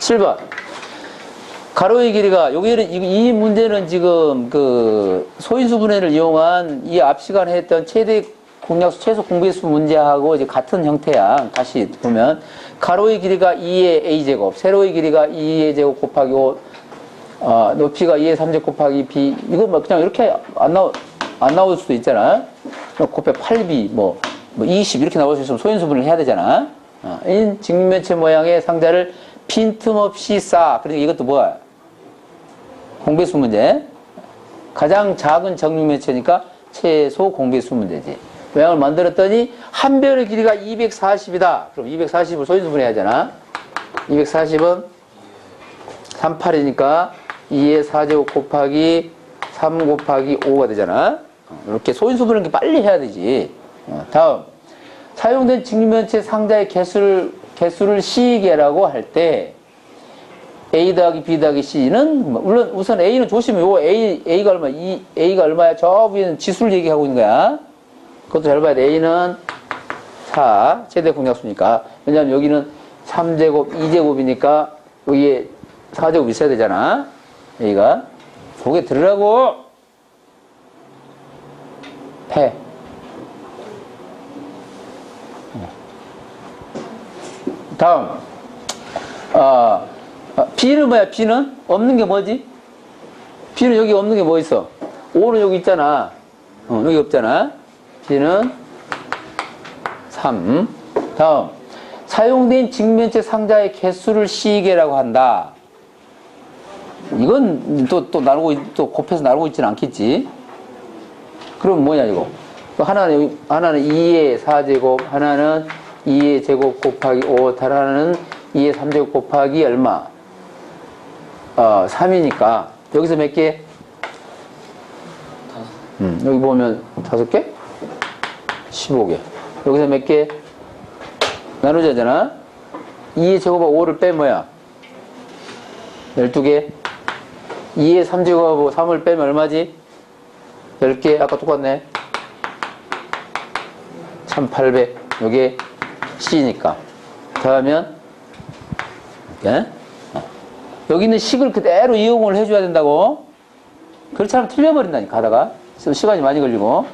7번. 가로의 길이가 여기는 이, 이 문제는 지금 그 소인수 분해를 이용한 이 앞 시간에 했던 최대 공약수 최소 공배수 문제하고 이제 같은 형태야. 다시 보면 가로의 길이가 2의 a 제곱, 세로의 길이가 2의 제곱 곱하기 5, 어, 높이가 2의 3제곱 곱하기 b 이거 뭐 그냥 이렇게 안 나오 안 나올 수도 있잖아. 곱해 8b 뭐, 뭐 20 이렇게 나올 수 있으면 소인수 분해를 해야 되잖아. 어, 인 직면체 모양의 상자를 빈틈없이 쌓아. 그러니까 이것도 뭐야? 공배수 문제. 가장 작은 정육면체니까 최소 공배수 문제지. 모양을 만들었더니 한 별의 길이가 240이다. 그럼 240을 소인수분해 하잖아. 240은 38이니까 2의 4제곱 곱하기 3 곱하기 5가 되잖아. 어, 이렇게 소인수분을 빨리 해야 되지. 어, 다음. 사용된 직면체 상자의 개수를, 개수를 C개라고 할 때, A 더하기 B 더하기 C는, 뭐, 물론 우선 A는 조심해. 요 A, A가 얼마, 이 A가 얼마야? 저 위에는 지수를 얘기하고 있는 거야. 그것도 잘 봐야 돼. A는 4, 최대 공약수니까. 왜냐면 여기는 3제곱, 2제곱이니까 여기에 4제곱 있어야 되잖아. A가. 고개 들으라고! 패. 다음. 아, 아, B는 뭐야, B는? 없는 게 뭐지? B는 여기 없는 게 뭐 있어? 5는 여기 있잖아. 어, 여기 없잖아. B는 3. 다음. 사용된 직면체 상자의 개수를 C개라고 한다. 이건 또, 또 나누고, 있- 또 곱해서 나누고 있지는 않겠지. 그럼 뭐냐, 이거? 또 하나는, 하나는 2의 4제곱, 하나는 2의 제곱 곱하기 5, 다른 하나는 2의 3제곱 곱하기 얼마? 어, 3이니까. 여기서 몇 개? 음, 여기 보면 다섯 개? 15개. 여기서 몇 개? 나누자잖아? 2의 제곱하고 5를 빼 뭐야? 12개. 2의 3제곱하고 3을 빼면 얼마지? 10개. 아까 똑같네. 1800. 요게 C니까. 더하면, 예? 어. 여기 있는 식을 그대로 이용을 해줘야 된다고. 그렇지 않으면 틀려버린다니까. 있으면 시간이 많이 걸리고.